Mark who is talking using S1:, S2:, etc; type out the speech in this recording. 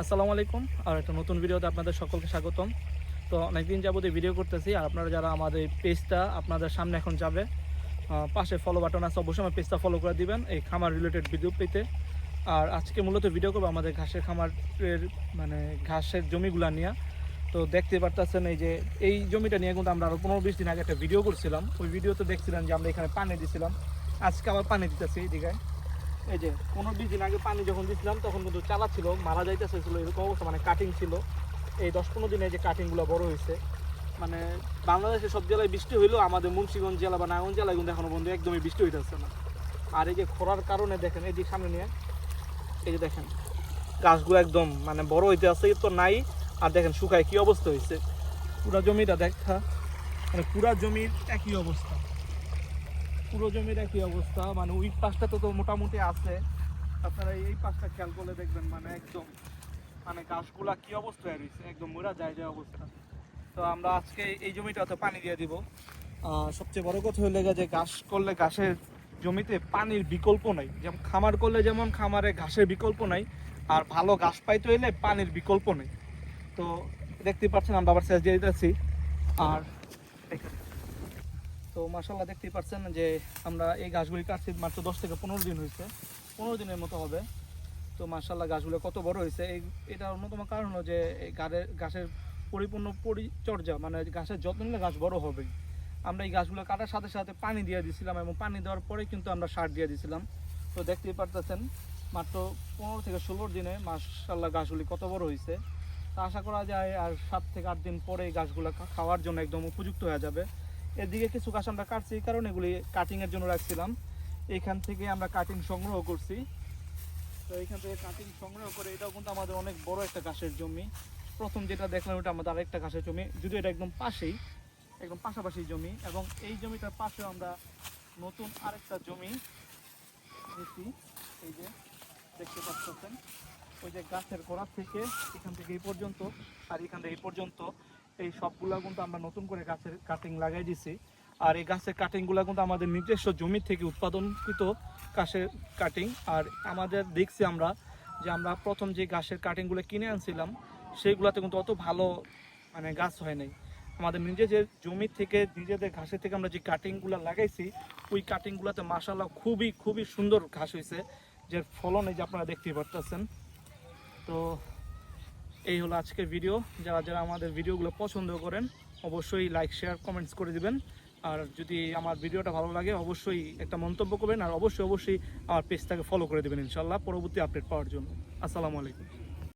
S1: আসসালামু আলাইকুম, আর একটা নতুন ভিডিওতে আপনাদের সকলকে স্বাগতম। তো অনেকদিন যাবত এই ভিডিও করতেছি, আর আপনারা যারা আমাদের পেজটা আপনাদের সামনে এখন যাবে পাশে ফলো বাটন আছে, অবশ্যই আমার পেজটা ফলো করে দিবেন এই খামার রিলেটেড ভিডিও পেতে। আর আজকে মূলত ভিডিও করব আমাদের ঘাসের খামারের মানে ঘাসের জমিগুলা নিয়ে। তো দেখতে পারতেছেন এই যে, এই জমিটা নিয়ে কিন্তু আমরা আরও পনেরো বিশ দিন আগে একটা ভিডিও করছিলাম। ওই ভিডিওতে দেখছিলাম যে আমরা এখানে পানি দিছিলাম। আজকে আবার পানি দিতেছি এই দিঘায় এই যে পনেরো বিশ দিন আগে পানি যখন দিছিলাম, তখন কিন্তু চালা ছিল, মারা যাইতেছে ছিল, এরকম অবস্থা মানে কাটিং ছিল। এই দশ পনেরো দিনে যে কাটিংগুলো বড় হয়েছে। মানে বাংলাদেশের সব জেলায় বৃষ্টি হইলেও আমাদের মুন্সিগঞ্জ জেলা বা নারায়ণ জেলায় কিন্তু এখনও বন্ধু একদমই বৃষ্টি হইতেছে না। আর এই যে খরার কারণে দেখেন, এই যে সামনে নিয়ে, এই যে দেখেন, গাছগুলো একদম মানে বড় হইতে আছে তো নাই। আর দেখেন শুকায় কি অবস্থা হয়েছে পুরা জমিটা দেখা মানে পুরা জমির একই অবস্থা। পুরো জমির একই অবস্থা। মানে ওই পাশটা তো তো মোটামুটি আছে। আপনারা এই পাশটা খেয়াল করলে দেখবেন মানে একদম মানে গাছগুলা কি অবস্থায় রয়েছে, একদম মোরা যায় যায় অবস্থা। তো আমরা আজকে এই জমিটা তো পানি দিয়ে দিব। সবচেয়ে বড় কথা গিয়ে যে ঘাস করলে ঘাসের জমিতে পানির বিকল্প নাই। যেমন খামার করলে যেমন খামারে ঘাসের বিকল্প নাই, আর ভালো ঘাস পাইতে হইলে পানির বিকল্প নেই। তো দেখতে পাচ্ছেন, আমরা আবার শেষ দিয়ে দিতেছি। আর তো মাসাল্লাহ দেখতেই পাচ্ছেন যে আমরা এই গাছগুলি কাটছি মাত্র দশ থেকে পনেরো দিন হয়েছে। পনেরো দিনের মতো হবে। তো মাসাল্লাহ গাছগুলো কত বড় হয়েছে। এই, এটার অন্যতম কারণ হলো যে এই গাছের গাছের পরিপূর্ণ পরিচর্যা মানে গাছের যত্ন নিলে গাছ বড় হবে আমরা এই গাছগুলো কাটার সাথে সাথে পানি দিয়ে দিয়েছিলাম এবং পানি দেওয়ার পরে কিন্তু আমরা সার দিয়ে দিয়েছিলাম তো দেখতেই পারতেছেন, মাত্র পনেরো থেকে ষোলো দিনে মাসাল্লাহ গাছগুলি কত বড় হয়েছে। তা আশা করা যায় আর সাত থেকে আট দিন পরে এই গাছগুলো খাওয়ার জন্য একদম উপযুক্ত হয়ে যাবে। এদিকে কিছু গাছ আমরা কাটছি কারণে এগুলি কাটিং এর জন্য রাখছিলাম। এখান থেকে আমরা কাটিং সংগ্রহ করছি। তো এখান থেকে কাটিং সংগ্রহ করে এটাও কিন্তু আমাদের অনেক বড় একটা ঘাসের জমি। প্রথম যেটা দেখলাম, ওটা আমাদের আরেকটা ঘাসের জমি। যদিও এটা একদম পাশেই, একদম পাশাপাশি জমি। এবং এই জমিটার পাশে আমরা নতুন আরেকটা জমি নিয়েছি এই যে, দেখতে পাচ্ছেন? ওই যে গাছের গোড়া থেকে এখান থেকে এই পর্যন্ত, আর এখান থেকে এই পর্যন্ত এই সবগুলা কিন্তু আমরা নতুন করে গাছের কাটিং লাগাই দিছি। আর এই গাছের কাটিংগুলো কিন্তু আমাদের নিজস্ব জমি থেকে উৎপাদনকৃত গাছের কাটিং আর আমাদের দেখছি আমরা যে আমরা প্রথম যে গাছের কাটিংগুলো কিনে আনছিলাম সেইগুলোতে কিন্তু অত ভালো মানে গাছ হয় নাই। আমাদের নিজেদের জমি থেকে, নিজেদের ঘাসের থেকে আমরা যে কাটিংগুলো লাগাইছি, ওই কাটিংগুলোতে মাসাল্লাহ খুবই খুবই সুন্দর ঘাস হয়েছে যে ফলন এই যে আপনারা দেখতেই পারতেছেন। তো এই হলো আজকের ভিডিও যারা যারা আমাদের ভিডিওগুলো পছন্দ করেন, অবশ্যই লাইক শেয়ার কমেন্টস করে দিবেন। আর যদি আমার ভিডিওটা ভালো লাগে, অবশ্যই একটা মন্তব্য করবেন। আর অবশ্যই অবশ্যই আমার পেজটাকে ফলো করে দেবেন ইনশাল্লাহ পরবর্তী আপডেট পাওয়ার জন্য। আসসালামু আলাইকুম।